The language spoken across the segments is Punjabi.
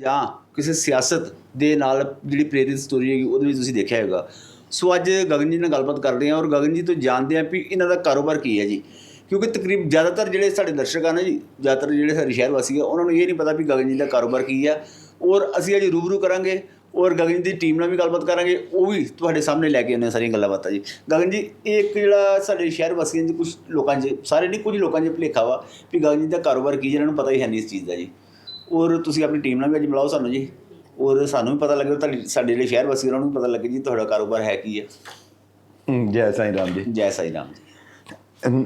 ਜਾਂ ਕਿਸੇ ਸਿਆਸਤ ਦੇ ਨਾਲ ਜਿਹੜੀ ਪ੍ਰੇਰਿਤ ਸਟੋਰੀ ਹੈਗੀ, ਉਹਦੇ ਵਿੱਚ ਤੁਸੀਂ ਦੇਖਿਆ ਹੋਵੇਗਾ ਸੋ ਅੱਜ ਗਗਨ ਜੀ ਨਾਲ ਗੱਲਬਾਤ ਕਰਦੇ ਹਾਂ ਔਰ ਗਗਨ ਜੀ ਤੋਂ ਜਾਣਦੇ ਹਾਂ ਵੀ ਇਹਨਾਂ ਦਾ ਕਾਰੋਬਾਰ ਕੀ ਹੈ ਜੀ। ਕਿਉਂਕਿ ਤਕਰੀਬ ਜ਼ਿਆਦਾਤਰ ਜਿਹੜੇ ਸਾਡੇ ਦਰਸ਼ਕ ਆ ਨਾ ਜੀ, ਜ਼ਿਆਦਾਤਰ ਜਿਹੜੇ ਸਾਡੇ ਸ਼ਹਿਰ ਵਾਸੀ ਆ, ਉਹਨਾਂ ਨੂੰ ਇਹ ਨਹੀਂ ਪਤਾ ਵੀ ਗਗਨ ਜੀ ਦਾ ਕਾਰੋਬਾਰ ਕੀ ਆ। ਔਰ ਅਸੀਂ ਅੱਜ ਰੂਬਰੂ ਕਰਾਂਗੇ ਔਰ ਗਗਨ ਜੀ ਦੀ ਟੀਮ ਨਾਲ ਵੀ ਗੱਲਬਾਤ ਕਰਾਂਗੇ, ਉਹ ਵੀ ਤੁਹਾਡੇ ਸਾਹਮਣੇ ਲੈ ਕੇ ਆਉਂਦੇ ਸਾਰੀਆਂ ਗੱਲਾਂ ਬਾਤਾਂ ਜੀ। ਗਗਨ ਜੀ, ਇਹ ਇੱਕ ਜਿਹੜਾ ਸਾਡੇ ਸ਼ਹਿਰ ਵਾਸੀਆਂ 'ਚ ਕੁਝ ਲੋਕਾਂ 'ਚ, ਸਾਰੇ ਨਹੀਂ, ਕੁਝ ਲੋਕਾਂ 'ਚ ਭੁਲੇਖਾ ਵਾ ਵੀ ਗਗਨ ਜੀ ਦਾ ਕਾਰੋਬਾਰ ਕੀ ਜਿਹਨਾਂ ਨੂੰ ਪਤਾ ਹੀ ਹੈ ਨਹੀਂ ਇਸ ਚੀਜ਼ ਦਾ ਜੀ। ਔਰ ਤੁਸੀਂ ਆਪਣੀ ਟੀਮ ਨਾਲ ਵੀ ਅੱਜ ਮਿਲਾਓ ਸਾਨੂੰ ਜੀ। ਔਰ ਸਾਨੂੰ ਵੀ ਪਤਾ ਲੱਗੇ ਤੁਹਾਡੇ ਸਾਡੇ ਜਿਹੜੇ ਸ਼ਹਿਰ ਵਾਸੀ ਉਹਨਾਂ ਨੂੰ ਵੀ ਪਤਾ ਲੱਗੇ ਜੀ ਤੁਹਾਡਾ ਕਾਰੋਬਾਰ ਹੈ ਕੀ ਹੈ ਜੈ ਸਾਈਂ ਰਾਮ ਜੀ। ਜੈ ਸਾਈ ਰਾਮ ਜੀ।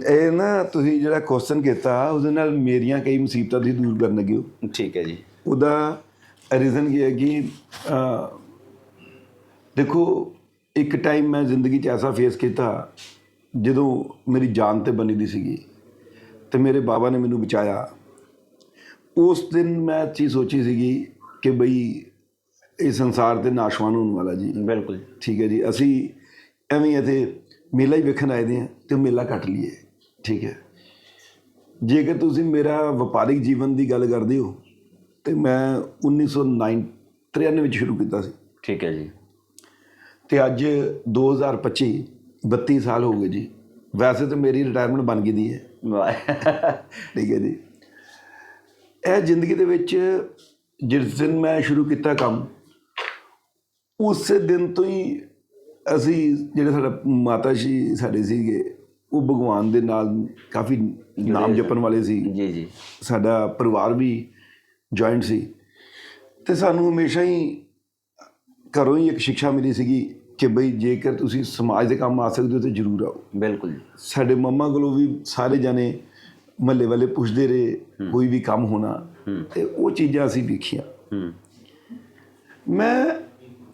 ਇਹ ਨਾ ਤੁਸੀਂ ਜਿਹੜਾ ਕੁਐਸਚਨ ਕੀਤਾ ਉਹਦੇ ਨਾਲ ਮੇਰੀਆਂ ਕਈ ਮੁਸੀਬਤਾਂ ਤੁਸੀਂ ਦੂਰ ਕਰਨ ਲੱਗੇ ਹੋ। ਠੀਕ ਹੈ ਜੀ। ਉਹਦਾ ਰੀਜ਼ਨ ਕੀ ਹੈ ਕਿ ਦੇਖੋ ਇੱਕ ਟਾਈਮ ਮੈਂ ਜ਼ਿੰਦਗੀ 'ਚ ਐਸਾ ਫੇਸ ਕੀਤਾ ਜਦੋਂ ਮੇਰੀ ਜਾਨ ਤੇ ਬਣੀ ਦੀ ਸੀਗੀ। ਤੇ ਮੇਰੇ ਬਾਬਾ ਨੇ ਮੈਨੂੰ ਬਚਾਇਆ। ਉਸ ਦਿਨ ਮੈਂ ਚੀਜ਼ ਸੋਚੀ ਸੀਗੀ ਕਿ ਬਈ ਇਹ ਸੰਸਾਰ ਤੇ ਨਾਸ਼ਵਾਨ ਹੋਣ ਵਾਲਾ ਜੀ। ਬਿਲਕੁਲ ਠੀਕ ਹੈ ਜੀ ਅਸੀਂ ਐਵੇਂ ਇੱਥੇ ਮੇਲਾ ਹੀ ਵੇਖਣ ਆਏ ਦੇ ਹਾਂ ਤੇ ਉਹ ਮੇਲਾ ਕੱਟ ਲਈਏ। ਠੀਕ ਹੈ। ਜੇਕਰ ਤੁਸੀਂ ਮੇਰਾ ਵਪਾਰਿਕ ਜੀਵਨ ਦੀ ਗੱਲ ਕਰਦੇ ਹੋ ਤੇ ਮੈਂ 1993 ਵਿੱਚ ਸ਼ੁਰੂ ਕੀਤਾ ਸੀ। ਠੀਕ ਹੈ ਜੀ। ਤੇ ਅੱਜ 2025 32 ਸਾਲ ਹੋ ਗਏ ਜੀ। ਵੈਸੇ ਤਾਂ ਮੇਰੀ ਰਿਟਾਇਰਮੈਂਟ ਬਣ ਗਈ ਦੀ ਹੈ। ਠੀਕ ਹੈ ਜੀ। ਇਹ ਜ਼ਿੰਦਗੀ ਦੇ ਵਿੱਚ ਜਿਸ ਦਿਨ ਮੈਂ ਸ਼ੁਰੂ ਕੀਤਾ ਕੰਮ ਉਸੇ ਦਿਨ ਤੋਂ ਹੀ ਅਸੀਂ ਜਿਹੜੇ ਸਾਡਾ ਮਾਤਾ ਜੀ ਸਾਡੇ ਸੀਗੇ ਉਹ ਭਗਵਾਨ ਦੇ ਨਾਲ ਕਾਫੀ ਨਾਮ ਜਪਣ ਵਾਲੇ ਸੀ। ਜੀ ਜੀ। ਸਾਡਾ ਪਰਿਵਾਰ ਵੀ ਜੁਆਇੰਟ ਸੀ। ਤੇ ਸਾਨੂੰ ਹਮੇਸ਼ਾ ਹੀ ਘਰੋਂ ਹੀ ਇੱਕ ਸਿੱਖਿਆ ਮਿਲੀ ਸੀਗੀ ਕਿ ਬਈ ਜੇਕਰ ਤੁਸੀਂ ਸਮਾਜ ਦੇ ਕੰਮ ਆ ਸਕਦੇ ਹੋ ਤੇ ਜ਼ਰੂਰ ਆਓ। ਬਿਲਕੁਲ ਸਾਡੇ ਮੰਮਾ ਕੋਲੋਂ ਵੀ ਸਾਰੇ ਜਣੇ ਮਹੱਲੇ ਵਾਲੇ ਪੁੱਛਦੇ ਰਹੇ ਕੋਈ ਵੀ ਕੰਮ ਹੋਣਾ ਤੇ ਉਹ ਚੀਜ਼ਾਂ ਅਸੀਂ ਵੇਖੀਆਂ। ਮੈਂ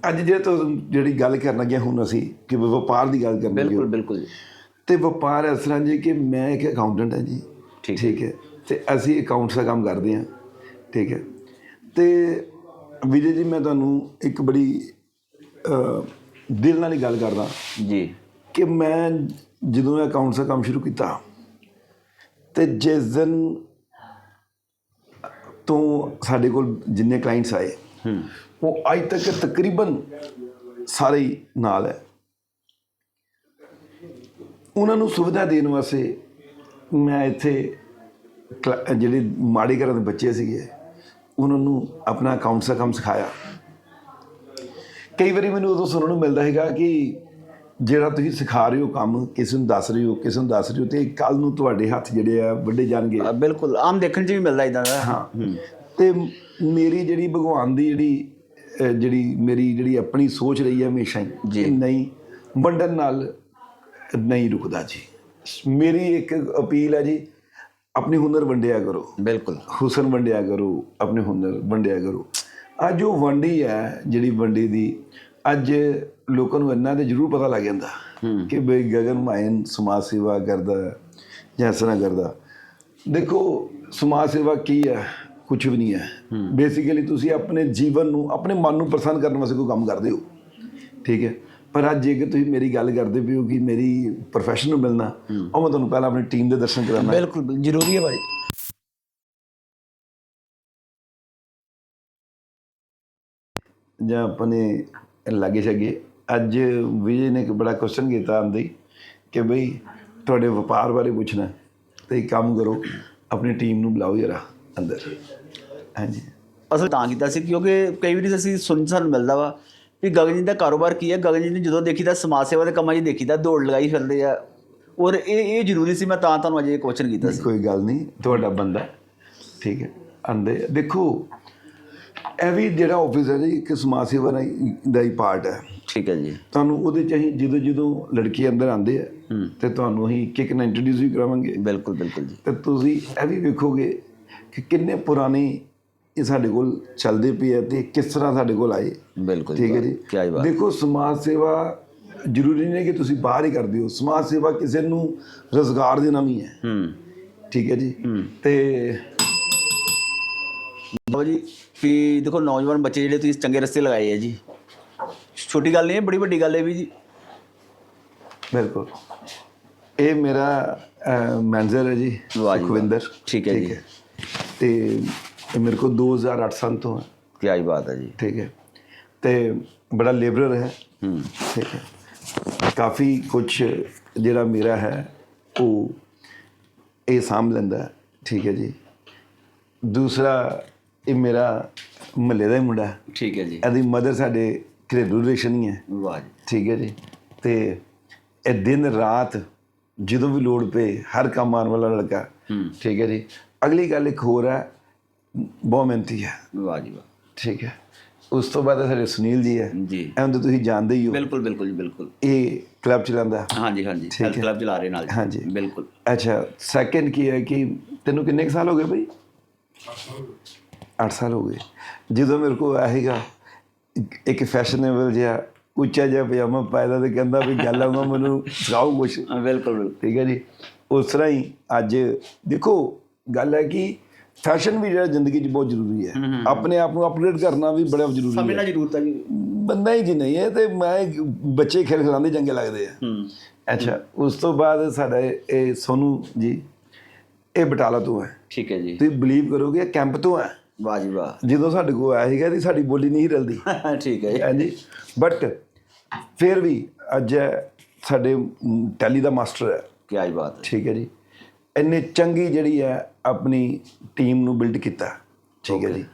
ਅੱਜ ਜੇ ਤੋਂ ਜਿਹੜੀ ਗੱਲ ਕਰਨ ਲੱਗਿਆ ਹੁਣ ਅਸੀਂ ਕਿ ਵਪਾਰ ਦੀ ਗੱਲ ਕਰਨ ਬਿਲਕੁਲ ਬਿਲਕੁਲ ਤੇ ਵਪਾਰ ਇਸ ਤਰ੍ਹਾਂ ਜੀ ਕਿ ਮੈਂ ਇੱਕ ਅਕਾਊਂਟੈਂਟ ਹਾਂ ਜੀ। ਠੀਕ ਹੈ ਤੇ ਅਸੀਂ ਅਕਾਊਂਟਸ ਦਾ ਕੰਮ ਕਰਦੇ ਹਾਂ। ਠੀਕ ਹੈ। ਤੇ ਵਿਜੇ ਜੀ ਮੈਂ ਤੁਹਾਨੂੰ ਇੱਕ ਬੜੀ ਦਿਲ ਨਾਲ ਹੀ ਗੱਲ ਕਰਦਾ। ਜੀ। ਕਿ ਮੈਂ ਜਦੋਂ ਅਕਾਊਂਟਸ ਦਾ ਕੰਮ ਸ਼ੁਰੂ ਕੀਤਾ ਤੇ ਜਿਸ ਦਿਨ ਤੋਂ ਸਾਡੇ ਕੋਲ ਜਿੰਨੇ ਕਲਾਇੰਟਸ ਆਏ ਉਹ ਅੱਜ ਤੱਕ ਤਕਰੀਬਨ ਸਾਰੇ ਨਾਲ ਹੈ। ਉਹਨਾਂ ਨੂੰ ਸੁਵਿਧਾ ਦੇਣ ਵਾਸਤੇ ਮੈਂ ਇੱਥੇ ਜਿਹੜੇ ਮਾੜੇ ਘਰਾਂ ਦੇ ਬੱਚੇ ਸੀਗੇ ਉਹਨਾਂ ਨੂੰ ਆਪਣਾ ਅਕਾਊਂਟਸ ਦਾ ਕੰਮ ਸਿਖਾਇਆ। ਕਈ ਵਾਰੀ ਮੈਨੂੰ ਉਦੋਂ ਸੁਣਨ ਨੂੰ ਮਿਲਦਾ ਹੈਗਾ ਕਿ ਜਿਹੜਾ ਤੁਸੀਂ ਸਿਖਾ ਰਹੇ ਹੋ ਕੰਮ ਕਿਸੇ ਨੂੰ ਦੱਸ ਰਹੇ ਹੋ ਕਿਸੇ ਨੂੰ ਦੱਸ ਰਹੇ ਹੋ ਤੇ ਕੱਲ ਨੂੰ ਤੁਹਾਡੇ ਹੱਥ ਜਿਹੜੇ ਆ ਵੱਡੇ ਜਾਣਗੇ। ਬਿਲਕੁਲ ਆਮ ਦੇਖਣ 'ਚ ਵੀ ਮਿਲਦਾ ਇਦਾਂ ਦਾ। ਹਾਂ ਤੇ ਮੇਰੀ ਜਿਹੜੀ ਭਗਵਾਨ ਦੀ ਜਿਹੜੀ ਜਿਹੜੀ ਮੇਰੀ ਜਿਹੜੀ ਆਪਣੀ ਸੋਚ ਰਹੀ ਹੈ ਹਮੇਸ਼ਾ ਹੀ ਨਹੀਂ ਵੰਡਣ ਨਾਲ ਨਹੀਂ ਰੁਕਦਾ ਜੀ। ਮੇਰੀ ਇੱਕ ਅਪੀਲ ਹੈ ਜੀ ਆਪਣੇ ਹੁਨਰ ਵੰਡਿਆ ਕਰੋ। ਬਿਲਕੁਲ। ਹੁਸਨ ਵੰਡਿਆ ਕਰੋ ਆਪਣੇ ਹੁਨਰ ਵੰਡਿਆ ਕਰੋ। ਅੱਜ ਉਹ ਵੰਡੀ ਹੈ ਜਿਹੜੀ ਵੰਡੀ ਦੀ ਅੱਜ ਲੋਕਾਂ ਨੂੰ ਇੰਨਾ ਤੇ ਜ਼ਰੂਰ ਪਤਾ ਲੱਗ ਜਾਂਦਾ ਕਿ ਬਈ ਗਗਨ ਮਾਇਨ ਸਮਾਜ ਸੇਵਾ ਕਰਦਾ ਜਾਂ ਇਸ ਤਰ੍ਹਾਂ ਕਰਦਾ। ਦੇਖੋ ਸਮਾਜ ਸੇਵਾ ਕੀ ਹੈ? ਕੁਝ ਵੀ ਨਹੀਂ ਹੈ। ਬੇਸਿਕਲੀ ਤੁਸੀਂ ਆਪਣੇ ਜੀਵਨ ਨੂੰ ਆਪਣੇ ਮਨ ਨੂੰ ਪ੍ਰਸੰਨ ਕਰਨ ਵਾਸਤੇ ਕੋਈ ਕੰਮ ਕਰਦੇ ਹੋ। ਠੀਕ ਹੈ? ਪਰ ਅੱਜ ਜੇਕਰ ਤੁਸੀਂ ਮੇਰੀ ਗੱਲ ਕਰਦੇ ਹੋ ਕਿ ਮੇਰੀ ਪ੍ਰੋਫੈਸ਼ਨ ਨੂੰ ਮਿਲਣਾ ਉਹ ਮੈਂ ਤੁਹਾਨੂੰ ਪਹਿਲਾਂ ਆਪਣੀ ਟੀਮ ਦੇ ਦਰਸ਼ਨ ਕਰਾਉਣਾ। ਬਿਲਕੁਲ ਬਿਲ- ਜ਼ਰੂਰੀ ਹੈ ਭਾਜੀ ਜਾਂ ਆਪਣੇ ਲਾਗੇ ਛਾਗੇ। ਅੱਜ ਵਿਜੇ ਨੇ ਇੱਕ ਬੜਾ ਕੁਐਸਚਨ ਕੀਤਾ ਆਂਦੀ ਕਿ ਬਈ ਤੁਹਾਡੇ ਵਪਾਰ ਬਾਰੇ ਪੁੱਛਣਾ ਤੇ ਇੱਕ ਕੰਮ ਕਰੋ ਆਪਣੀ ਟੀਮ ਨੂੰ ਬੁਲਾਓ ਜਰਾ ਅੰਦਰ। ਹਾਂਜੀ। ਅਸਲ ਤਾਂ ਕੀਤਾ ਸੀ ਕਿਉਂਕਿ ਕਈ ਵਾਰੀ ਅਸੀਂ ਸੁਣ ਸਾਨੂੰ ਮਿਲਦਾ ਵਾ ਵੀ ਗਗਨ ਜੀ ਦਾ ਕਾਰੋਬਾਰ ਕੀ ਹੈ। ਗਗਨ ਜੀ ਨੇ ਜਦੋਂ ਦੇਖੀਦਾ ਸਮਾਜ ਸੇਵਾ ਦੇ ਕੰਮਾਂ 'ਚ ਦੇਖੀਦਾ ਦੌੜ ਲਗਾਈ ਫਿਰਦੇ ਆ। ਔਰ ਇਹ ਇਹ ਜ਼ਰੂਰੀ ਸੀ ਮੈਂ ਤਾਂ ਤੁਹਾਨੂੰ ਅਜੇ ਕੁਐਸਚਨ ਕੀਤਾ ਸੀ। ਕੋਈ ਗੱਲ ਨਹੀਂ ਤੁਹਾਡਾ ਬੰਦਾ ਠੀਕ ਹੈ। ਆਂਦੇ ਦੇਖੋ ਇਹ ਵੀ ਜਿਹੜਾ ਆਫਿਸ ਹੈ ਜੀ ਇੱਕ ਸਮਾਜ ਸੇਵਾ ਦਾ ਹੀ- ਪਾਰਟ ਹੈ ਠੀਕ ਹੈ ਜੀ। ਤੁਹਾਨੂੰ ਉਹਦੇ ਚ ਅਸੀਂ ਜਦੋਂ ਜਦੋਂ ਲੜਕੇ ਅੰਦਰ ਆਉਂਦੇ ਆ ਤੇ ਤੁਹਾਨੂੰ ਅਸੀਂ ਕਿਕ ਨਾਲ ਇੰਟਰੋਡਿਊਸ ਵੀ ਕਰਾਵਾਂਗੇ। ਬਿਲਕੁਲ ਬਿਲਕੁਲ ਜੀ। ਤੇ ਤੁਸੀਂ ਇਹ ਵੀ ਵੇਖੋਗੇ ਕਿ ਕਿੰਨੇ ਪੁਰਾਣੇ ਇਹ ਸਾਡੇ ਕੋਲ ਚੱਲਦੇ ਪਏ ਆ ਤੇ ਕਿਸ ਤਰ੍ਹਾਂ ਸਾਡੇ ਕੋਲ ਆਏ। ਬਿਲਕੁਲ ਠੀਕ ਹੈ ਜੀ? ਕੀ ਬਾਤ। ਦੇਖੋ ਸਮਾਜ ਸੇਵਾ ਜ਼ਰੂਰੀ ਨਹੀਂ ਕਿ ਤੁਸੀਂ ਬਾਹਰ ਹੀ ਕਰਦੇ ਹੋ। ਸਮਾਜ ਸੇਵਾ ਕਿਸੇ ਨੂੰ ਰੋਜ਼ਗਾਰ ਦੇਣਾ ਵੀ ਹੈ। ਹੂੰ। ਠੀਕ ਹੈ ਜੀ? ਤੇ ਬਾਬਾ ਜੀ ਵੀ ਦੇਖੋ ਨੌਜਵਾਨ ਬੱਚੇ ਜਿਹੜੇ ਤੁਸੀਂ ਚੰਗੇ ਰਸਤੇ ਲਗਾਏ ਆ ਜੀ। ਛੋਟੀ ਗੱਲ ਨਹੀਂ ਹੈ ਬੜੀ ਵੱਡੀ ਗੱਲ ਹੈ ਵੀ ਜੀ। ਬਿਲਕੁਲ। ਇਹ ਮੇਰਾ ਮੈਨੇਜਰ ਹੈ ਜੀ। ਸੁਖਵਿੰਦਰ। ਠੀਕ ਹੈ ਜੀ। ਤੇ ਇਹ ਮੇਰੇ ਕੋਲ 2008 ਸਾਲ ਤੋਂ ਹੈ। ਕੀ ਆਈ ਬਾਤ ਹੈ ਜੀ। ਠੀਕ ਹੈ। ਤੇ ਬੜਾ ਲੇਬਰਰ ਹੈ। ਹੂੰ। ਠੀਕ ਹੈ। ਕਾਫੀ ਕੁਝ ਜਿਹੜਾ ਮੇਰਾ ਹੈ ਉਹ ਇਹ ਸਾਂਭ ਲੈਂਦਾ ਹੈ। ਠੀਕ ਹੈ ਜੀ। ਦੂਸਰਾ ਇਹ ਮੇਰਾ ਮਹੱਲੇ ਦਾ ਹੀ ਮੁੰਡਾ। ਠੀਕ ਹੈ ਜੀ। ਇਹਦੀ ਮਦਰ ਸਾਡੇ ਘਰੇਲੂ ਰਿਲੇਸ਼ਨ ਹੀ ਹੈ। ਵਾਹ ਜੀ। ਠੀਕ ਹੈ ਜੀ। ਤੇ ਇਹ ਦਿਨ ਰਾਤ ਜਦੋਂ ਵੀ ਲੋੜ ਪਏ ਹਰ ਕੰਮ ਆਉਣ ਵਾਲਾ ਲੜਕਾ। ਠੀਕ ਹੈ ਜੀ। ਅਗਲੀ ਗੱਲ ਇੱਕ ਹੋਰ ਹੈ ਬਹੁਤ ਮਿਹਨਤੀ ਹੈ। ਵਾਹ ਜੀ ਵਾਹ। ਠੀਕ ਹੈ। ਉਸ ਤੋਂ ਬਾਅਦ ਸਾਡੇ ਸੁਨੀਲ ਜੀ ਹੈ। ਜੀ। ਤਾਂ ਤੁਸੀਂ ਜਾਣਦੇ ਹੀ ਹੋ। ਬਿਲਕੁਲ ਬਿਲਕੁਲ ਜੀ ਬਿਲਕੁਲ। ਇਹ ਕਲੱਬ ਚਲਾਉਂਦਾ ਹਾਂਜੀ ਹਾਂਜੀ। ਹੈਲਥ। ਕਲੱਬ ਚਲਾ ਰਹੇ ਨਾਲ ਜੀ। ਹਾਂਜੀ। ਬਿਲਕੁਲ। ਅੱਛਾ ਸੈਕੰਡ ਕੀ ਹੈ ਕਿ ਤੈਨੂੰ ਕਿੰਨੇ ਕੁ ਸਾਲ ਹੋ ਗਏ ਬਈ? 8 ਸਾਲ ਹੋ ਗਏ। ਜਦੋਂ ਮੇਰੇ ਕੋਲ ਆਏਗਾ ਇੱਕ ਫੈਸ਼ਨੇਬਲ ਜਿਹਾ ਉੱਚਾ ਜਿਹਾ ਪਜਾਮਾ ਪਾਇਦਾ ਤੇ ਕਹਿੰਦਾ ਵੀ ਗੱਲ ਆਉਂਗਾ ਮੈਨੂੰ ਸਿਖਾਓ ਕੁਛ। ਬਿਲਕੁਲ ਬਿਲਕੁਲ। ਠੀਕ ਹੈ ਜੀ। ਉਸ ਤਰ੍ਹਾਂ ਹੀ ਅੱਜ ਦੇਖੋ ਗੱਲ ਹੈ ਕਿ ਫੈਸ਼ਨ ਵੀ ਜਿਹੜਾ ਜ਼ਿੰਦਗੀ 'ਚ ਬਹੁਤ ਜ਼ਰੂਰੀ ਹੈ। ਆਪਣੇ ਆਪ ਨੂੰ ਅਪਡੇਟ ਕਰਨਾ ਵੀ ਬੜਾ ਜ਼ਰੂਰੀ ਹੈ। ਸਮਝਣਾ ਜ਼ਰੂਰਤ ਹੈ ਜੀ। ਬੰਦਾ ਹੀ ਜੀ ਨਹੀਂ ਹੈ ਤੇ ਮੈਂ ਬੱਚੇ ਖੇਲ ਖਿਲਾਉਂਦੇ ਚੰਗੇ ਲੱਗਦੇ ਆ। ਅੱਛਾ ਉਸ ਤੋਂ ਬਾਅਦ ਸਾਡਾ ਇਹ ਸੋਨੂ ਜੀ ਇਹ ਬਟਾਲਾ ਤੋਂ ਹੈ। ਠੀਕ ਹੈ ਜੀ। ਤੁਸੀਂ ਬਲੀਵ ਕਰੋਗੇ ਕੈਂਪ ਤੋਂ ਹੈ। ਵਾਹ ਜੀ ਵਾਹ। ਜਦੋਂ ਸਾਡੇ ਕੋਲ ਆਇਆ ਸੀਗਾ ਤੇ ਸਾਡੀ ਬੋਲੀ ਨਹੀਂ ਰਲਦੀ। ਠੀਕ ਹੈ ਜੀ। ਹਾਂਜੀ। ਬਟ ਫਿਰ ਵੀ ਅੱਜ ਸਾਡੇ ਟੈਲੀ ਦਾ ਮਾਸਟਰ ਹੈ। ਕੀ ਆਈ ਬਾਤ ਹੈ। ਠੀਕ ਹੈ ਜੀ। ਇੰਨੇ ਚੰਗੀ ਜਿਹੜੀ ਹੈ ਆਪਣੀ ਟੀਮ ਨੂੰ ਬਿਲਡ ਕੀਤਾ। ਠੀਕ ਹੈ ਜੀ।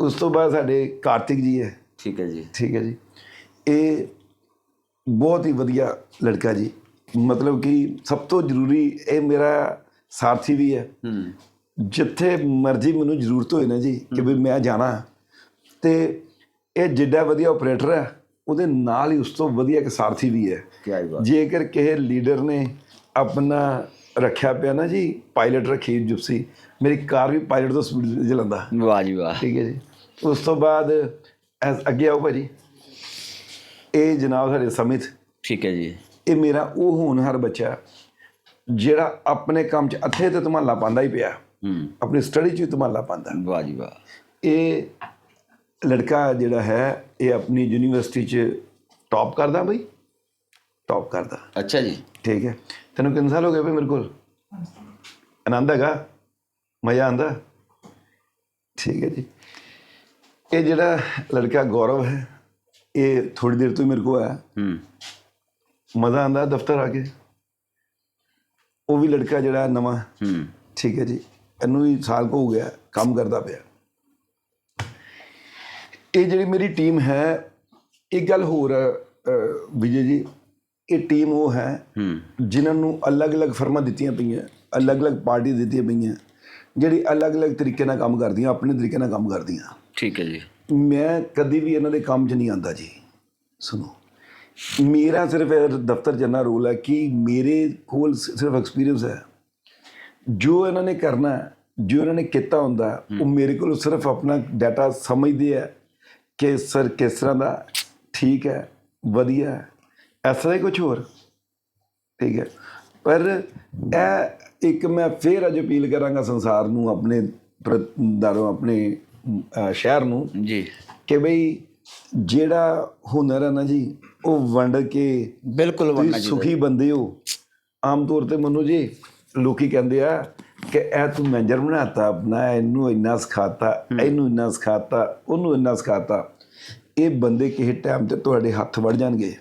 ਉਸ ਤੋਂ ਬਾਅਦ ਸਾਡੇ ਕਾਰਤਿਕ ਜੀ ਹੈ। ਠੀਕ ਹੈ ਜੀ। ਠੀਕ ਹੈ ਜੀ। ਇਹ ਬਹੁਤ ਹੀ ਵਧੀਆ ਲੜਕਾ ਜੀ। ਮਤਲਬ ਕਿ ਸਭ ਤੋਂ ਜ਼ਰੂਰੀ ਇਹ ਮੇਰਾ ਸਾਥੀ ਵੀ ਹੂੰ। ਜਿੱਥੇ ਮਰਜ਼ੀ ਮੈਨੂੰ ਜ਼ਰੂਰਤ ਹੋਏ ਨਾ ਜੀ ਕਿ ਵੀ ਮੈਂ ਜਾਣਾ। ਤੇ ਇਹ ਜਿੱਡਾ ਵਧੀਆ ਆਪਰੇਟਰ ਹੈ ਉਹਦੇ ਨਾਲ ਹੀ ਉਸ ਤੋਂ ਵਧੀਆ ਇੱਕ ਸਾਰਥੀ ਵੀ ਹੈ। ਕੀ ਬਾਤ ਜੇਕਰ ਕਿਸੇ ਲੀਡਰ ਨੇ ਆਪਣਾ ਰੱਖਿਆ ਪਿਆ ਨਾ ਜੀ ਪਾਇਲਟ ਰੱਖੀ ਜੁਪਸੀ ਮੇਰੀ ਕਾਰ ਵੀ ਪਾਇਲਟ ਤੋਂ ਸਪੀਡ ਚਲਾਉਂਦਾ। ਵਾਹ ਜੀ ਵਾਹ। ਠੀਕ ਹੈ ਜੀ। ਉਸ ਤੋਂ ਬਾਅਦ ਅੱਗੇ ਆਓ ਭਾਜੀ। ਇਹ ਜਨਾਬ ਸਾਡੇ ਸਮਿਤ। ਠੀਕ ਹੈ ਜੀ। ਇਹ ਮੇਰਾ ਉਹ ਹੋਣਹਾਰ ਬੱਚਾ ਜਿਹੜਾ ਆਪਣੇ ਕੰਮ 'ਚ ਅੱਥੇ ਤੇ ਧਮਾਲਾ ਪਾਉਂਦਾ ਹੀ ਪਿਆ। ਆਪਣੀ ਸਟੱਡੀ 'ਚ ਵੀ ਧਮਾਲਾ ਪਾਉਂਦਾ। ਵਾਹ ਜੀ ਵਾਹ। ਇਹ ਲੜਕਾ ਜਿਹੜਾ ਹੈ ਇਹ ਆਪਣੀ ਯੂਨੀਵਰਸਿਟੀ 'ਚ ਟੌਪ ਕਰਦਾ ਬਈ। ਟੌਪ ਕਰਦਾ। ਅੱਛਾ ਜੀ। ਠੀਕ ਹੈ। ਤੈਨੂੰ ਕਿੰਨੇ ਸਾਲ ਹੋ ਗਏ ਬਈ ਮੇਰੇ ਕੋਲ? ਆਨੰਦ ਹੈਗਾ? ਮਜ਼ਾ ਆਂਦਾ ਠੀਕ ਹੈ ਜੀ। ਇਹ ਜਿਹੜਾ ਲੜਕਾ ਗੌਰਵ ਹੈ ਇਹ ਥੋੜੀ ਦੇਰ ਤੋਂ ਹੀ ਮੇਰੇ ਕੋਲ ਆਇਆ। ਹੂੰ। ਮਜ਼ਾ ਆਂਦਾ ਦਫ਼ਤਰ ਆ ਕੇ। ਉਹ ਵੀ ਲੜਕਾ ਜਿਹੜਾ ਨਵਾਂ। ਹੂੰ। ਠੀਕ ਹੈ ਜੀ। ਇਹਨੂੰ ਵੀ ਸਾਲ ਕੁ ਹੋ ਗਿਆ ਕੰਮ ਕਰਦਾ ਪਿਆ। ਇਹ ਜਿਹੜੀ ਮੇਰੀ ਟੀਮ ਹੈ ਇੱਕ ਗੱਲ ਹੋਰ ਹੈ, ਵਿਜੇ ਜੀ ਇਹ ਟੀਮ ਉਹ ਹੈ ਹੂੰ। ਜਿਨ੍ਹਾਂ ਨੂੰ ਅਲੱਗ-ਅਲੱਗ ਫਰਮਾਂ ਦਿੱਤੀਆਂ ਪਈਆਂ ਅਲੱਗ-ਅਲੱਗ ਪਾਰਟੀ ਦਿੱਤੀਆਂ ਪਈਆਂ ਜਿਹੜੀ ਅਲੱਗ-ਅਲੱਗ ਤਰੀਕੇ ਨਾਲ ਕੰਮ ਕਰਦੀਆਂ ਆਪਣੇ ਤਰੀਕੇ ਨਾਲ ਕੰਮ ਕਰਦੀਆਂ। ਠੀਕ ਹੈ ਜੀ। ਮੈਂ ਕਦੀ ਵੀ ਇਹਨਾਂ ਦੇ ਕੰਮ 'ਚ ਨਹੀਂ ਆਂਦਾ ਜੀ ਸੁਣੋ। ਮੇਰਾ ਸਿਰਫ ਦਫ਼ਤਰ ਜਨਾ ਰੋਲ ਹੈ ਕਿ ਮੇਰੇ ਕੋਲ ਸਿਰਫ ਐਕਸਪੀਰੀਅੰਸ ਹੈ। ਜੋ ਇਹਨਾਂ ਨੇ ਕਰਨਾ ਜੋ ਇਹਨਾਂ ਨੇ ਕੀਤਾ ਹੁੰਦਾ ਉਹ ਮੇਰੇ ਕੋਲ ਸਿਰਫ ਆਪਣਾ ਡਾਟਾ ਸਮਝਦੇ ਆ ਕਿ ਸਰ ਕਿਸ ਤਰ੍ਹਾਂ ਦਾ ਠੀਕ ਹੈ ਵਧੀਆ ਐਸਾ ਹੀ ਕੁਝ ਹੋਰ। ਠੀਕ ਹੈ। ਪਰ ਇਹ ਇੱਕ ਮੈਂ ਫੇਰ ਅੱਜ ਅਪੀਲ ਕਰਾਂਗਾ ਸੰਸਾਰ ਨੂੰ ਆਪਣੇ ਦਾਰੋਂ ਆਪਣੇ ਸ਼ਹਿਰ ਨੂੰ ਜੀ। ਕਿ ਬਈ ਜਿਹੜਾ ਹੁਨਰ ਹੈ ਨਾ ਜੀ ਉਹ ਵੰਡ ਕੇ ਬਿਲਕੁਲ ਵਰਨਾ ਜੀ ਸੁਖੀ ਬੰਦੇ ਹੋ। ਆਮ ਤੌਰ ਤੇ ਮਨੂ ਜੀ ਲੋਕੀ ਕਹਿੰਦੇ ਆ ਕਿ ਇਹ ਤੂੰ ਮੈਨੇਜਰ ਬਣਾਤਾ ਆਪਣਾ ਇਹਨੂੰ ਇੰਨਾ ਸਿਖਾਤਾ ਇਹਨੂੰ ਇੰਨਾ ਸਿਖਾਤਾ ਉਹਨੂੰ ਇੰਨਾ ਸਿਖਾਤਾ ਇਹ ਬੰਦੇ ਕਿਸੇ ਟਾਈਮ ਤੇ ਤੁਹਾਡੇ ਹੱਥ ਵੜ ਜਾਣਗੇ।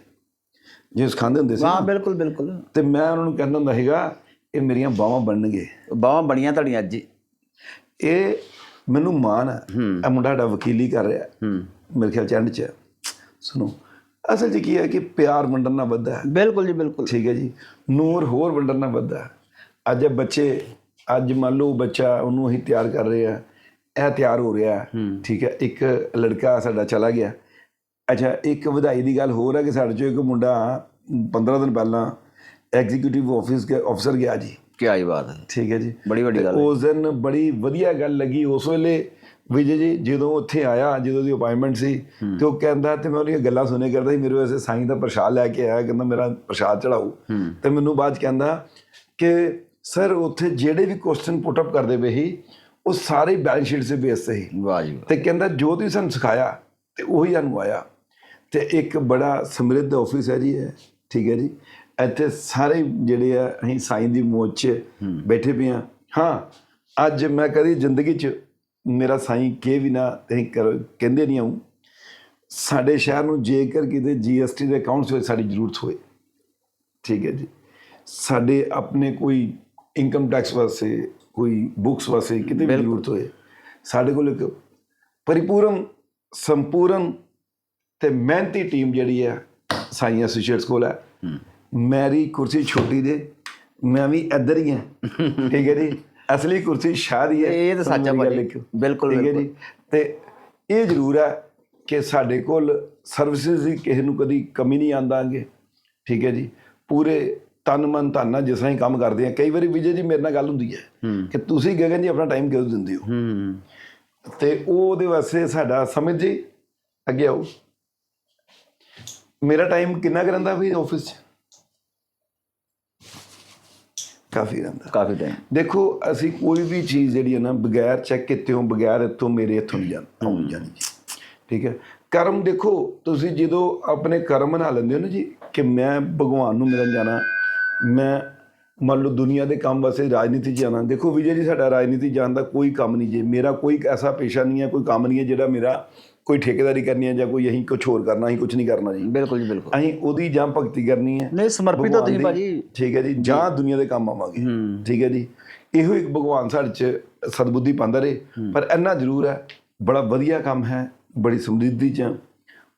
ਜੇ ਸਿਖਾਉਂਦੇ ਹੁੰਦੇ ਸੀ ਹਾਂ ਬਿਲਕੁਲ ਬਿਲਕੁਲ। ਤੇ ਮੈਂ ਉਹਨਾਂ ਨੂੰ ਕਹਿੰਦਾ ਹੁੰਦਾ ਸੀਗਾ ਇਹ ਮੇਰੀਆਂ ਬਾਹਾਂ ਬਣਨਗੇ। ਬਾਹਾਂ ਬੜੀਆਂ ਤੁਹਾਡੀਆਂ ਅੱਜ। ਇਹ ਮੈਨੂੰ ਮਾਣ ਹੈ। ਇਹ ਮੁੰਡਾ ਸਾਡਾ ਵਕੀਲੀ ਕਰ ਰਿਹਾ। ਹੂੰ। ਮੇਰੇ ਖਿਆਲ ਚ end ਚ। ਸੁਣੋ ਅਸਲ 'ਚ ਕੀ ਹੈ ਕਿ ਪਿਆਰ ਵੰਡਣ ਨਾਲ ਵੱਧਦਾ। ਹੈ ਬਿਲਕੁਲ ਜੀ ਬਿਲਕੁਲ। ਠੀਕ ਹੈ ਜੀ। ਨੂਰ ਹੋਰ ਵੰਡਣ ਨਾਲ ਵੱਧਦਾ। ਹੈ। ਅੱਜ ਬੱਚੇ ਅੱਜ ਮੰਨ ਲਓ ਬੱਚਾ ਉਹਨੂੰ ਅਸੀਂ ਤਿਆਰ ਕਰ ਰਹੇ ਆ ਇਹ ਤਿਆਰ ਹੋ ਰਿਹਾ। ਠੀਕ ਹੈ ਇੱਕ ਲੜਕਾ ਸਾਡਾ ਚਲਾ ਗਿਆ। ਅੱਛਾ ਇੱਕ ਵਧਾਈ ਦੀ ਗੱਲ ਹੋਰ ਹੈ ਕਿ ਸਾਡੇ ਚੋਂ ਇੱਕ ਮੁੰਡਾ 15 ਦਿਨ ਪਹਿਲਾਂ ਐਗਜ਼ੀਕਿਊਟਿਵ ਆਫਿਸ ਕੇ ਅਫਸਰ ਗਿਆ ਜੀ। ਕੀ ਆਈ ਬਾਤ ਹੈ। ਠੀਕ ਹੈ ਜੀ। ਬੜੀ ਵੱਡੀ ਗੱਲ ਉਸ ਦਿਨ ਬੜੀ ਵਧੀਆ ਗੱਲ ਲੱਗੀ ਉਸ ਵੇਲੇ ਵਿਜੇ ਜੀ ਜਦੋਂ ਉੱਥੇ ਆਇਆ ਜਦੋਂ ਦੀ ਅਪਾਇੰਟਮੈਂਟ ਸੀ ਤੇ ਉਹ ਕਹਿੰਦਾ ਤੇ ਮੈਂ ਉਹਦੀਆਂ ਗੱਲਾਂ ਸੁਣੇ ਕਰਦਾ ਸੀ ਮੇਰੇ ਵਾਸਤੇ ਸਾਈਂ ਦਾ ਪ੍ਰਸ਼ਾਦ ਲੈ ਕੇ ਆਇਆ ਕਹਿੰਦਾ ਮੇਰਾ ਪ੍ਰਸ਼ਾਦ ਚੜਾਓ ਤੇ ਮੈਨੂੰ ਬਾਅਦ ਕਹਿੰਦਾ ਕਿ ਸਰ ਉੱਥੇ ਜਿਹੜੇ ਵੀ ਕੁਐਸਚਨ ਪੁੱਟ ਅਪ ਕਰਦੇ ਪਏ ਸੀ ਉਹ ਸਾਰੇ ਬੈਲੈਂਸ ਸ਼ੀਟ ਦੇ ਬੇਸ ਤੇ ਸੀ। ਵਾਹ ਜੀ ਤੇ ਕਹਿੰਦਾ ਜੋ ਤੁਸੀਂ ਸਾਨੂੰ ਸਿਖਾਇਆ ਤੇ ਉਹੀ ਸਾਨੂੰ ਆਇਆ। ਤੇ ਇੱਕ ਬੜਾ ਸਮਰਿੱਧ ਆਫਿਸ ਹੈ ਜੀ ਇਹ ਠੀਕ ਹੈ ਜੀ। ਇੱਥੇ ਸਾਰੇ ਜਿਹੜੇ ਆ ਅਸੀਂ ਸਾਈਂ ਦੀ ਮੋਚ 'ਚ ਬੈਠੇ ਪਏ ਹਾਂ। ਹਾਂ ਅੱਜ ਮੈਂ ਕਦੀ ਜ਼ਿੰਦਗੀ 'ਚ ਮੇਰਾ ਸਾਈਂ ਕੇ ਵੀ ਨਾ ਕਰ- ਕਹਿੰਦੇ ਨਹੀਂ ਆਉਂ ਸਾਡੇ ਸ਼ਹਿਰ ਨੂੰ ਜੇਕਰ ਕਿਤੇ ਜੀਐਸਟੀ ਦੇ ਅਕਾਊਂਟਸ ਵਿੱਚ ਸਾਡੀ ਜ਼ਰੂਰਤ ਹੋਏ ਠੀਕ ਹੈ ਜੀ। ਸਾਡੇ ਆਪਣੇ ਕੋਈ ਇਨਕਮ ਟੈਕਸ ਵਾਸਤੇ ਕੋਈ ਬੁక్స్ ਵਾਸਤੇ ਕਿਤੇ ਵੀ ਜ਼ਰੂਰਤ ਹੋਏ ਸਾਡੇ ਕੋਲ ਇੱਕ ਪਰਿਪੂਰਨ ਸੰਪੂਰਨ ਤੇ ਮਿਹਨਤੀ ਟੀਮ ਜਿਹੜੀ ਹੈ ਸਾਈ ਐਸੋਸੀਏਟਸ ਕੋਲ ਹੈ। ਮੇਰੀ ਕੁਰਸੀ ਛੋਟੀ ਜੇ ਮੈਂ ਵੀ ਇੱਧਰ ਹੀ ਹਾਂ। ਠੀਕ ਹੈ ਜੀ? ਅਸਲੀ ਕੁਰਸੀ ਸ਼ਾਹ ਦੀ ਹੈ। ਇਹ ਤਾਂ ਸੱਚ ਹੈ ਭਾਜੀ। ਬਿਲਕੁਲ, ਠੀਕ ਹੈ ਜੀ? ਤੇ ਇਹ ਜ਼ਰੂਰ ਹੈ ਕਿ ਸਾਡੇ ਕੋਲ ਸਰਵਿਸਿਜ਼ ਦੀ ਕਿਸੇ ਨੂੰ ਕਦੀ ਕਮੀ ਨਹੀਂ ਆਂਦਾਂਗੇ ਠੀਕ ਹੈ ਜੀ? ਪੂਰੇ ਤਨ ਮਨ ਧਨ ਨਾਲ ਜਿਸ ਤਰ੍ਹਾਂ ਹੀ ਕੰਮ ਕਰਦੇ ਆ ਕਈ ਵਾਰੀ ਵਿਜੇ ਜੀ ਮੇਰੇ ਨਾਲ ਗੱਲ ਹੁੰਦੀ ਹੈ ਕਿ ਤੁਸੀਂ ਗਗਨ ਜੀ ਆਪਣਾ ਟਾਈਮ ਕਿਉਂ ਦਿੰਦੇ ਹੋ? ਤੇ ਉਹ ਉਹਦੇ ਵਾਸਤੇ ਸਾਡਾ ਸਮਝ ਜੀ ਅੱਗੇ ਆਓ। ਮੇਰਾ ਟਾਈਮ ਕਿੰਨਾ ਕੁ ਰਹਿੰਦਾ ਵੀ ਆਫਿਸ 'ਚ? ਕਾਫੀ ਰਹਿੰਦਾ। ਕਾਫੀ ਟਾਈਮ ਦੇਖੋ ਅਸੀਂ ਕੋਈ ਵੀ ਚੀਜ਼ ਜਿਹੜੀ ਹੈ ਨਾ ਬਗੈਰ ਚੈੱਕ ਕੀਤੇ ਹੋ ਬਗੈਰ ਇੱਥੋਂ ਮੇਰੇ ਇੱਥੋਂ ਨਹੀਂ ਜਾਣ ਜਾਣੀ ਜੀ। ਠੀਕ ਹੈ? ਕਰਮ ਦੇਖੋ ਤੁਸੀਂ ਜਦੋਂ ਆਪਣੇ ਕਰਮ ਬਣਾ ਲੈਂਦੇ ਹੋ ਨਾ ਜੀ ਕਿ ਮੈਂ ਭਗਵਾਨ ਨੂੰ ਮਿਲਣ ਜਾਣਾ ਮੈਂ ਮੰਨ ਲਓ ਦੁਨੀਆ ਦੇ ਕੰਮ ਵਾਸਤੇ ਰਾਜਨੀਤੀ 'ਚ ਜਾਣਾ। ਦੇਖੋ ਵਿਜੇ ਜੀ ਸਾਡਾ ਰਾਜਨੀਤੀ ਜਾਣ ਦਾ ਕੋਈ ਕੰਮ ਨਹੀਂ ਜੇ। ਮੇਰਾ ਕੋਈ ਐਸਾ ਪੇਸ਼ਾ ਨਹੀਂ ਹੈ ਕੋਈ ਕੰਮ ਨਹੀਂ ਹੈ ਜਿਹੜਾ ਮੇਰਾ ਕੋਈ ਠੇਕੇਦਾਰੀ ਕਰਨੀ ਹੈ ਜਾਂ ਕੋਈ ਅਸੀਂ ਕੁਝ ਹੋਰ ਕਰਨਾ ਅਸੀਂ ਕੁਝ ਨਹੀਂ ਕਰਨਾ ਜੀ। ਬਿਲਕੁਲ ਜੀ ਬਿਲਕੁਲ। ਅਸੀਂ ਉਹਦੀ ਜਾਂ ਭਗਤੀ ਕਰਨੀ ਹੈ। ਨਹੀਂ ਸਮਰਪਿਤ ਹੋ ਤੁਸੀਂ ਭਾਜੀ। ਠੀਕ ਹੈ ਜੀ ਜਾਂ ਦੁਨੀਆ ਦੇ ਕੰਮ ਆਵਾਂਗੇ। ਠੀਕ ਹੈ ਜੀ। ਇਹੋ ਇੱਕ ਭਗਵਾਨ ਸਾਡੇ ਚ ਸਦਬੁੱਧੀ ਪਾਉਂਦਾ ਰਹੇ। ਪਰ ਇੰਨਾ ਜ਼ਰੂਰ ਹੈ ਬੜਾ ਵਧੀਆ ਕੰਮ ਹੈ ਬੜੀ ਸਮਰਿੱਧੀ ਚ।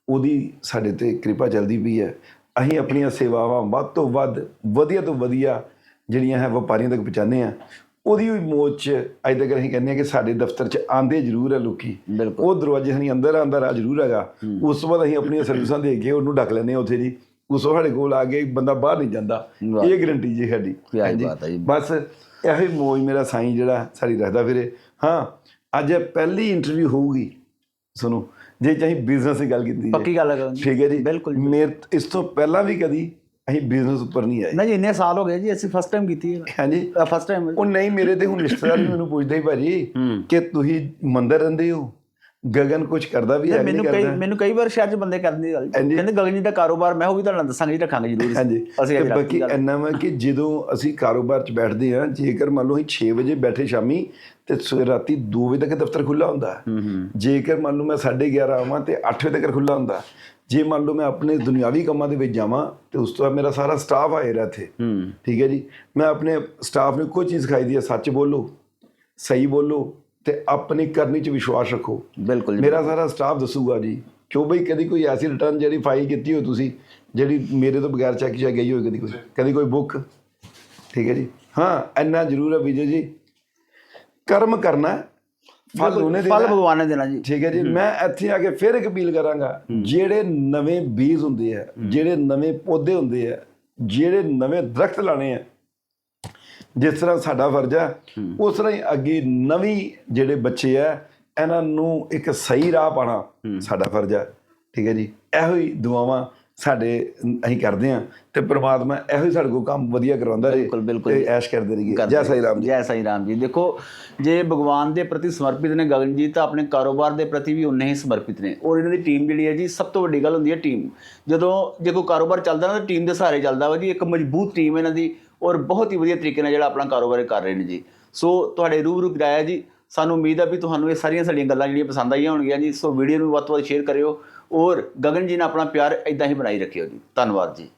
ਉਹਦੀ ਸਾਡੇ ਤੇ ਕਿਰਪਾ ਚੱਲਦੀ ਪਈ ਹੈ। ਅਸੀਂ ਆਪਣੀਆਂ ਸੇਵਾਵਾਂ ਵੱਧ ਤੋਂ ਵੱਧ ਵਧੀਆ ਤੋਂ ਵਧੀਆ ਜਿਹੜੀਆਂ ਹੈ ਵਪਾਰੀਆਂ ਤੱਕ ਪਹੁੰਚਾਉਂਦੇ ਆ ਉਹਦੀ ਵੀ ਮੋਚ ਚ ਅੱਜ ਤੱਕ ਅਸੀਂ ਕਹਿੰਦੇ ਆ ਕਿ ਸਾਡੇ ਦਫ਼ਤਰ ਚ ਆਂਦੇ ਜ਼ਰੂਰ ਹੈ ਲੋਕੀ। ਉਹ ਦਰਵਾਜ਼ੇ ਨਹੀਂ ਅੰਦਰ ਆਂਦਾ ਰਾਹ ਜ਼ਰੂਰ ਹੈਗਾ। ਉਸ ਤੋਂ ਬਾਅਦ ਅਸੀਂ ਆਪਣੀਆਂ ਸਰਵਿਸਾਂ ਦੇ ਕੇ ਉਹਨੂੰ ਡੱਕ ਲੈਂਦੇ ਹਾਂ ਉੱਥੇ ਜੀ। ਉਸ ਤੋਂ ਸਾਡੇ ਕੋਲ ਆ ਕੇ ਬੰਦਾ ਬਾਹਰ ਨਹੀਂ ਜਾਂਦਾ। ਇਹ ਗਰੰਟੀ ਜੀ ਸਾਡੀ। ਹਾਂਜੀ। ਬਾਤ ਹੈ ਜੀ। ਬਸ ਇਹੋ ਹੀ ਮੋਜ ਮੇਰਾ ਸਾਈਂ ਜਿਹੜਾ ਸਾਡੀ ਰੱਖਦਾ ਫਿਰੇ। ਹਾਂ ਅੱਜ ਪਹਿਲੀ ਇੰਟਰਵਿਊ ਹੋਊਗੀ। ਸੁਣੋ। ਜੇ ਚਾਹੀ ਬਿਜ਼ਨਸ ਦੀ ਗੱਲ ਕੀਤੀ। ਪੱਕੀ ਗੱਲ ਹੈ ਠੀਕ ਹੈ ਜੀ। ਬਿਲਕੁਲ ਮੇਰੇ ਇਸ ਤੋਂ ਪਹਿਲਾਂ ਵੀ ਕਦੀ ਅਸੀਂ ਬਿਜ਼ਨਸ ਉੱਪਰ ਨਹੀਂ ਆਏ। ਨਾ ਜੀ ਇੰਨੇ ਸਾਲ ਹੋ ਗਏ ਜੀ ਅਸੀਂ ਫਸਟ ਟਾਈਮ ਕੀਤੀ ਹੈ। ਹਾਂਜੀ। ਫਸਟ ਟਾਈਮ ਉਹ ਨਹੀਂ ਮੇਰੇ ਤੇ ਹੁਣ ਰਿਸ਼ਤੇਦਾਰ ਵੀ ਮੈਨੂੰ ਪੁੱਛਦੇ ਹੀ ਭਾਜੀ ਕਿ ਤੁਸੀਂ ਮੰਦਰ ਰਹਿੰਦੇ ਹੋ? ਗਗਨ ਕੁਝ ਕਰਦਾ ਵੀ ਹੈ ਮੈਨੂੰ ਕਈ ਕਰਦਾ। ਮੈਨੂੰ ਕਈ ਵਾਰ ਸ਼ਹਿਰ 'ਚ ਬੰਦੇ ਕਰਨ ਦੀ ਗੱਲ। ਕਹਿੰਦੇ ਗਗਨ ਜੀ ਦਾ ਕਾਰੋਬਾਰ ਮੈਂ ਉਹ ਵੀ ਤੁਹਾਨੂੰ ਦੱਸਾਂਗੇ ਜੀ ਰੱਖਾਂਗੇ ਜ਼ਰੂਰ। ਹਾਂਜੀ। ਅਸੀਂ ਬਾਕੀ ਇੰਨਾ ਵਾ ਕਿ ਜਦੋਂ ਅਸੀਂ ਕਾਰੋਬਾਰ 'ਚ ਬੈਠਦੇ ਹਾਂ ਜੇਕਰ ਮੰਨ ਲਓ ਅਸੀਂ 6 ਵਜੇ ਬੈਠੇ ਸ਼ਾਮੀ ਤੇ ਸਵੇਰ ਰਾਤੀ 2 ਵਜੇ ਤੱਕ ਦਫ਼ਤਰ ਖੁੱਲਾ ਹੁੰਦਾ। ਹੂੰ ਹੂੰ। ਜੇਕਰ ਮੰਨ ਲਓ ਮੈਂ 11:30 ਆਵਾਂ ਤੇ 8 ਵਜੇ ਤੱਕ ਖੁੱਲਾ ਹੁੰਦਾ। ਜੇ ਮੰਨ ਲਓ ਮੈਂ ਆਪਣੇ ਦੁਨਿਆਵੀ ਕੰਮਾਂ ਦੇ ਵਿੱਚ ਜਾਵਾਂ ਤੇ ਉਸ ਤੋਂ ਬਾਅਦ ਮੇਰਾ ਸਾਰਾ ਸਟਾਫ ਇੱਥੇ। ਹੂੰ। ਠੀਕ ਹੈ ਜੀ? ਮੈਂ ਆਪਣੇ ਸਟਾਫ ਨੂੰ ਕੋਈ ਚੀਜ਼ ਸਿਖਾਈ ਦੀ ਹੈ ਸੱਚ ਬੋਲੋ ਸਹੀ ਬੋਲੋ ਤੇ ਆਪਣੀ ਕਰਨੀ 'ਚ ਵਿਸ਼ਵਾਸ ਰੱਖੋ। ਬਿਲਕੁਲ ਮੇਰਾ ਸਾਰਾ ਸਟਾਫ ਦੱਸੂਗਾ ਜੀ ਕਿਉਂ ਬਈ ਕਦੀ ਕੋਈ ਐਸੀ ਰਿਟਰਨ ਜਿਹੜੀ ਫਾਈਲ ਕੀਤੀ ਹੋ ਤੁਸੀਂ ਜਿਹੜੀ ਮੇਰੇ ਤੋਂ ਬਗੈਰ ਚੈੱਕ ਚਾ ਗਈ ਹੋਵੇ ਕਦੀ ਕੋਈ ਕਦੀ ਕੋਈ ਬੁੱਕ ਠੀਕ ਹੈ ਜੀ? ਹਾਂ ਇੰਨਾ ਜ਼ਰੂਰ ਹੈ ਵਿਜੇ ਜੀ। ਕਰਮ ਕਰਨਾ ਫਲ ਉਹਨੇ ਫਲ ਦੇਣਾ। ਹੈ। ਭਗਵਾਨ ਨੇ ਦੇਣਾ ਜੀ। ਠੀਕ ਹੈ ਜੀ। ਮੈਂ ਇੱਥੇ ਆ ਕੇ ਫਿਰ ਇੱਕ ਅਪੀਲ ਕਰਾਂਗਾ ਜਿਹੜੇ ਨਵੇਂ ਬੀਜ ਹੁੰਦੇ ਆ ਜਿਹੜੇ ਨਵੇਂ ਪੌਦੇ ਹੁੰਦੇ ਆ ਜਿਹੜੇ ਨਵੇਂ ਦਰਖਤ ਲਾਣੇ ਆ ਜਿਸ ਤਰ੍ਹਾਂ ਸਾਡਾ ਫਰਜ਼ ਹੈ ਉਸ ਤਰ੍ਹਾਂ ਹੀ ਅੱਗੇ ਨਵੀਂ ਜਿਹੜੇ ਬੱਚੇ ਆ ਇਹਨਾਂ ਨੂੰ ਇੱਕ ਸਹੀ ਰਾਹ ਪਾਣਾ ਸਾਡਾ ਫਰਜ਼ ਹੈ। ਠੀਕ ਹੈ ਜੀ? ਇਹੋ ਹੀ ਦੁਆਵਾਂ ਸਾਡੇ ਅਸੀਂ ਕਰਦੇ ਆ ਤੇ ਪ੍ਰਮਾਤਮਾ ਇਹੋ ਹੀ ਸਾਡੇ ਕੋਲ ਕੰਮ ਵਧੀਆ ਕਰਵਾਉਂਦਾ ਰਹੇ ਬਿਲਕੁਲ, ਬਿਲਕੁਲ ਤੇ ਐਸ਼ ਕਰਦੇ ਰਹੀਏ। ਜੈ ਸਾਈ ਰਾਮ ਜੀ। ਜੈ ਸਾਈ ਰਾਮ ਜੀ। ਦੇਖੋ ਜੇ ਭਗਵਾਨ ਦੇ ਪ੍ਰਤੀ ਸਮਰਪਿਤ ਨੇ ਗਗਨ ਜੀ ਤਾਂ ਆਪਣੇ ਕਾਰੋਬਾਰ ਦੇ ਪ੍ਰਤੀ ਵੀ ਉਨੇ ਹੀ ਸਮਰਪਿਤ ਨੇ। ਔਰ ਇਹਨਾਂ ਦੀ ਟੀਮ ਜਿਹੜੀ ਹੈ ਜੀ ਸਭ ਤੋਂ ਵੱਡੀ ਗੱਲ ਹੁੰਦੀ ਹੈ ਟੀਮ ਜਦੋਂ ਜੇ ਕੋਈ ਕਾਰੋਬਾਰ ਚੱਲਦਾ ਨਾ ਤਾਂ ਟੀਮ ਦੇ ਸਹਾਰੇ ਚੱਲਦਾ ਵਾ ਜੀ। ਇੱਕ ਮਜ਼ਬੂਤ ਟੀਮ ਇਹਨਾਂ ਦੀ। ਔਰ ਬਹੁਤ ਹੀ ਵਧੀਆ ਤਰੀਕੇ ਨਾਲ ਜਿਹੜਾ ਆਪਣਾ ਕਾਰੋਬਾਰ ਕਰ ਰਹੇ ਨੇ ਜੀ। ਸੋ ਤੁਹਾਡੇ ਰੂਬਰੂ ਕਰਾਇਆ ਜੀ, ਸਾਨੂੰ ਉਮੀਦ ਆ ਵੀ ਤੁਹਾਨੂੰ ਇਹ ਸਾਰੀਆਂ ਸਾਡੀਆਂ ਗੱਲਾਂ ਜਿਹੜੀਆਂ ਪਸੰਦ ਆਈਆਂ ਹੋਣਗੀਆਂ ਜੀ, ਸੋ ਵੀਡੀਓ ਨੂੰ ਵੱਧ ਤੋਂ ਵੱਧ ਸ਼ੇਅਰ ਕਰਿਓ। ਔਰ ਗਗਨ ਜੀ ਨਾਲ ਆਪਣਾ ਪਿਆਰ ਇਦਾਂ ਹੀ ਬਣਾਈ ਰੱਖਿਓ ਜੀ। ਧੰਨਵਾਦ ਜੀ।